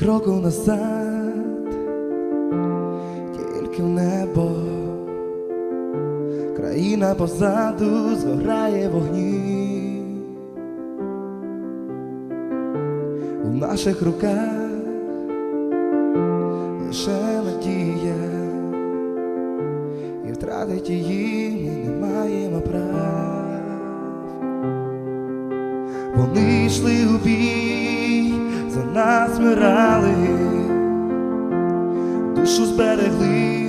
кроку назад, тільки в небо, країна позаду згорає вогні. У наших руках лише надія, і втратить її ми не маємо прав. Вони йшли у бій, нас вмирали, душу зберегли,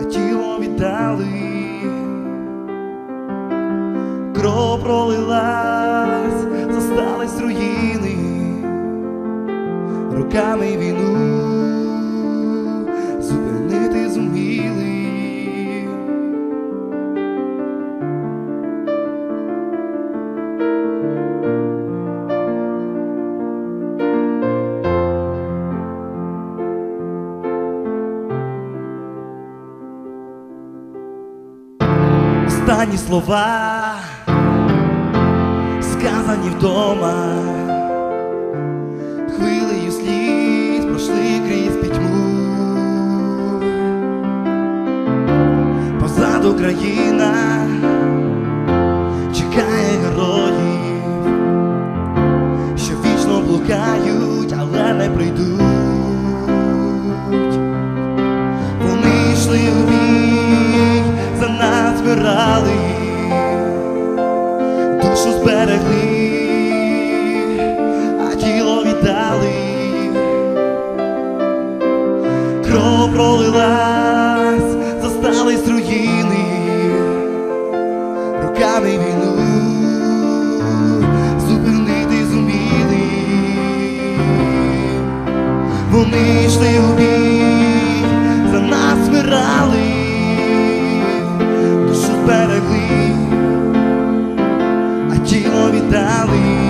а тіло віддали, кров пролилась, застались руїни, руками війну Останні слова сказані вдома, хвилею сліз пройшли крізь пітьму. Позаду країна чекає героїв, що вічно блукають, але не прийдуть. обрали, душу зберегли, а тіло віддали, кров пролилась, зостались руїни, руками війну зупинити зуміли, вони йшли у бій, за нас вмирали. тіло віддали.